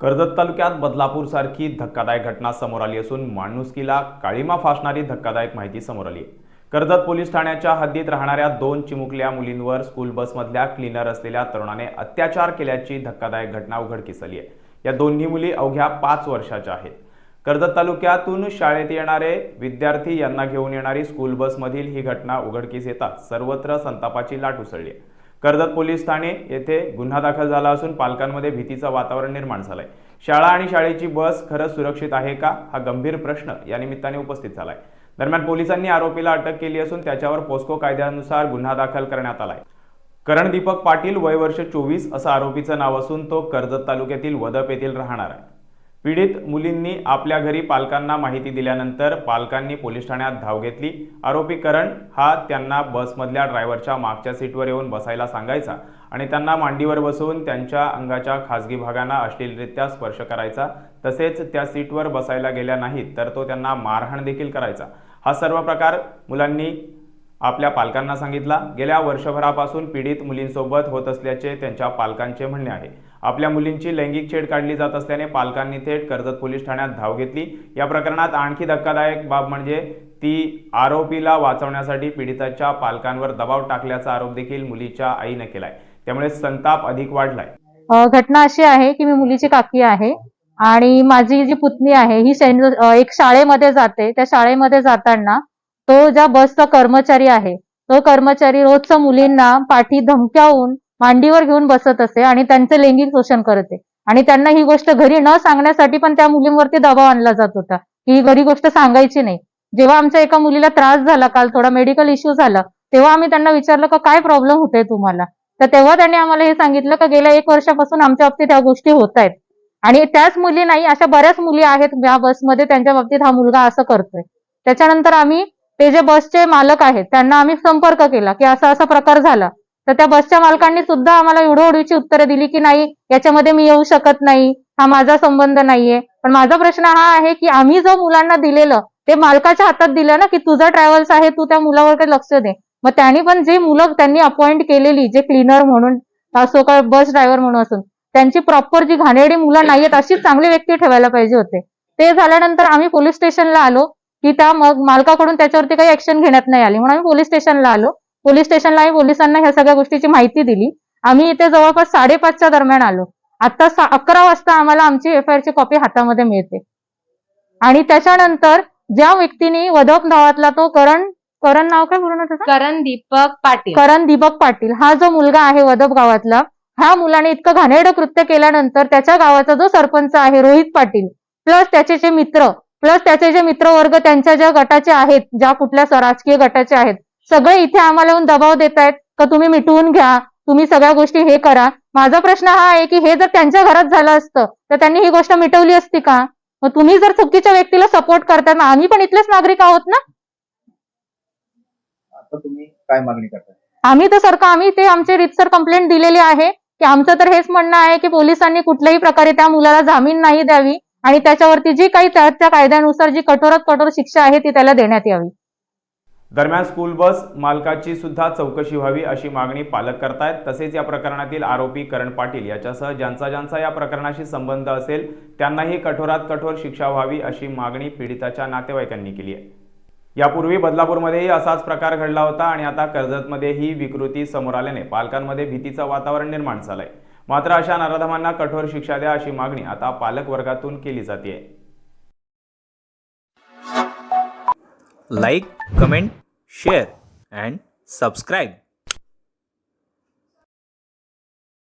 कर्जत तालुक्यात बदलापूर सारखी धक्कादायक घटना समोर आली असून माणुसकीला काळीमा फासणारी धक्कादायक माहिती समोर आली. कर्जत पोलीस ठाण्याच्या हद्दीत राहणाऱ्या दोन चिमुकल्या मुलींवर स्कूल बसमधल्या क्लीनर असलेल्या तरुणाने अत्याचार केल्याची धक्कादायक घटना उघडकीस आली आहे. या दोन्ही मुली अवघ्या पाच वर्षाच्या आहेत. कर्जत तालुक्यातून शाळेत येणारे विद्यार्थी यांना घेऊन येणारी स्कूल बसमधील ही घटना उघडकीस येताच सर्वत्र संतापाची लाट उसळली आहे. कर्जत पोलीस ठाणे येथे गुन्हा दाखल झाला असून पालकांमध्ये भीतीचं वातावरण निर्माण झालंय. शाळा आणि शाळेची बस खरंच सुरक्षित आहे का? हा गंभीर प्रश्न या निमित्ताने उपस्थित झालाय. दरम्यान पोलिसांनी आरोपीला अटक केली असून त्याच्यावर पोस्को कायद्यानुसार गुन्हा दाखल करण्यात आलाय. करण दीपक पाटील वय वर्ष चोवीस असं आरोपीचं नाव असून तो कर्जत तालुक्यातील वदप येथील राहणार आहे. पीडित मुलींनी आपल्या घरी पालकांना माहिती दिल्यानंतर पालकांनी पोलीस ठाण्यात धाव घेतली. आरोपी करण हा त्यांना बसमधल्या ड्रायव्हरच्या मागच्या सीटवर येऊन बसायला सांगायचा आणि त्यांना मांडीवर बसवून त्यांच्या अंगाच्या खासगी भागांना अश्लीलरित्या स्पर्श करायचा. तसेच त्या सीटवर बसायला गेल्या नाहीत तर तो त्यांना मारहाण देखील करायचा. हा सर्व प्रकार मुलांनी आपल्या पालकांना सांगितला गेल्या वर्षभरापासून पीडित मुलींसोबत होत असल्याचे त्यांच्या पालकांचे म्हणणे आहे. आपल्या मुलींची लैंगिक छेड काढली जात असल्याने पालकांनी थेट कर्जत पोलीस ठाण्यात धाव घेतली. या प्रकरणात आणखी धक्कादायक बाब म्हणजे ती आरोपीला वाचवण्यासाठी पीडिताच्या पालकांवर दबाव टाकल्याचा आरोप देखील मुलीच्या आईने केलाय. त्यामुळे संताप अधिक वाढलाय. घटना अशी आहे की मी मुलीची काकी आहे आणि माझी जी पुतणी आहे ही सैन्य एक शाळेमध्ये जाते. त्या शाळेमध्ये जाताना तो ज्या बसचा कर्मचारी आहे तो कर्मचारी रोजच्या मुलींना पाठी धमक्यावून मांडीवर घेऊन बसत असे आणि त्यांचे लैंगिक शोषण करते आणि त्यांना ही गोष्ट घरी न सांगण्यासाठी पण त्या मुलींवरती दबाव आणला जात होता. की ही घरी गोष्ट सांगायची नाही. जेव्हा आमच्या एका मुलीला त्रास झाला काल थोडा मेडिकल इश्यू झाला तेव्हा आम्ही त्यांना विचारलं का काय प्रॉब्लेम होते तुम्हाला? तर तेव्हा त्यांनी आम्हाला हे सांगितलं का गेल्या एक वर्षापासून आमच्या बाबतीत ह्या गोष्टी होत आहेत. आणि त्याच मुली नाही अशा बऱ्याच मुली आहेत या बसमध्ये त्यांच्या बाबतीत हा मुलगा असं करतोय. त्याच्यानंतर आम्ही ते जे बसचे मालक आहेत त्यांना आम्ही संपर्क केला की असा असा प्रकार झाला. तर त्या बसच्या मालकांनी सुद्धा आम्हाला उडवडीची उत्तरं दिली की नाही याच्यामध्ये मी येऊ शकत नाही हा माझा संबंध नाहीये. पण माझा प्रश्न हा आहे की आम्ही जो मुलांना दिलेलं ते मालकाच्या हातात दिलं ना की तुझा ट्रॅव्हल्स आहे तू त्या मुलावर काही लक्ष दे. मग त्यांनी पण जे मुलं त्यांनी अपॉइंट केलेली जे क्लीनर म्हणून असो का बस ड्रायव्हर म्हणून असून त्यांची प्रॉपर जी घाणेरडी मुलं नाहीयेत अशीच चांगली व्यक्ती ठेवायला पाहिजे होते. ते झाल्यानंतर आम्ही पोलीस स्टेशनला आलो. की त्या मग मालकाकडून त्याच्यावरती काही ऍक्शन घेण्यात नाही आली. म्हणून आम्ही पोलीस स्टेशनला आलो. पोलीस स्टेशनला आम्ही पोलिसांना ह्या सगळ्या गोष्टीची माहिती दिली. आम्ही इथे जवळपास साडेपाचच्या दरम्यान आलो. आता अकरा वाजता आम्हाला आमची एफ आय कॉपी हातामध्ये मिळते. आणि त्याच्यानंतर ज्या व्यक्तीने वदप गावातला तो करण करण नाव काय पूर्ण करण दीपक पाटील. करण दीपक पाटील. हा जो मुलगा आहे वदप गावातला ह्या मुलाने इतकं घाणेरडं कृत्य केल्यानंतर त्याच्या गावाचा जो सरपंच आहे रोहित पाटील प्लस त्याचे जे मित्र प्लस त्याचे जे मित्रवर्ग त्यांच्या ज्या गटाचे आहेत ज्या कुठल्या राजकीय गटाचे आहेत सगळे इथे आम्हाला येऊन दबाव देत आहेत का तुम्ही मिटवून घ्या तुम्ही सगळ्या गोष्टी हे करा. माझा प्रश्न हा आहे की हे जर त्यांच्या घरात झालं असतं तर त्यांनी ही गोष्ट मिटवली असती का? मग तुम्ही जर चुकीच्या व्यक्तीला सपोर्ट करताय मग आम्ही पण इथलेच नागरिक आहोत ना? तुम्ही काय मागणी करताय? आम्ही तर सरकार आम्ही ते आमचे रितसर कंप्लेंट दिलेली आहे की आमचं तर हेच म्हणणं आहे की पोलिसांनी कुठल्याही प्रकारे त्या मुलाला जामीन नाही द्यावी. आणि त्याच्यावरती जी काही त्या कायद्यानुसार जी कठोरात कठोर शिक्षा आहे ती त्याला देण्यात यावी. दरम्यान स्कूल बस मालकाची सुद्धा चौकशी व्हावी अशी मागणी पालक करतायत. तसेच या प्रकरणातील आरोपी करण पाटील याच्यासह ज्यांचा ज्यांचा या प्रकरणाशी संबंध असेल त्यांनाही कठोरात कठोर शिक्षा व्हावी अशी मागणी पीडिताच्या नातेवाईकांनी केली आहे. यापूर्वी बदलापूरमध्येही असाच प्रकार घडला होता आणि आता कर्जतमध्येही विकृती समोर आल्याने पालकांमध्ये भीतीचं वातावरण निर्माण झालंय. मात्र अशा नराधमांना कठोर शिक्षा द्या अशी मागणी आता पालक वर्गातून केली जाते like comment share and subscribe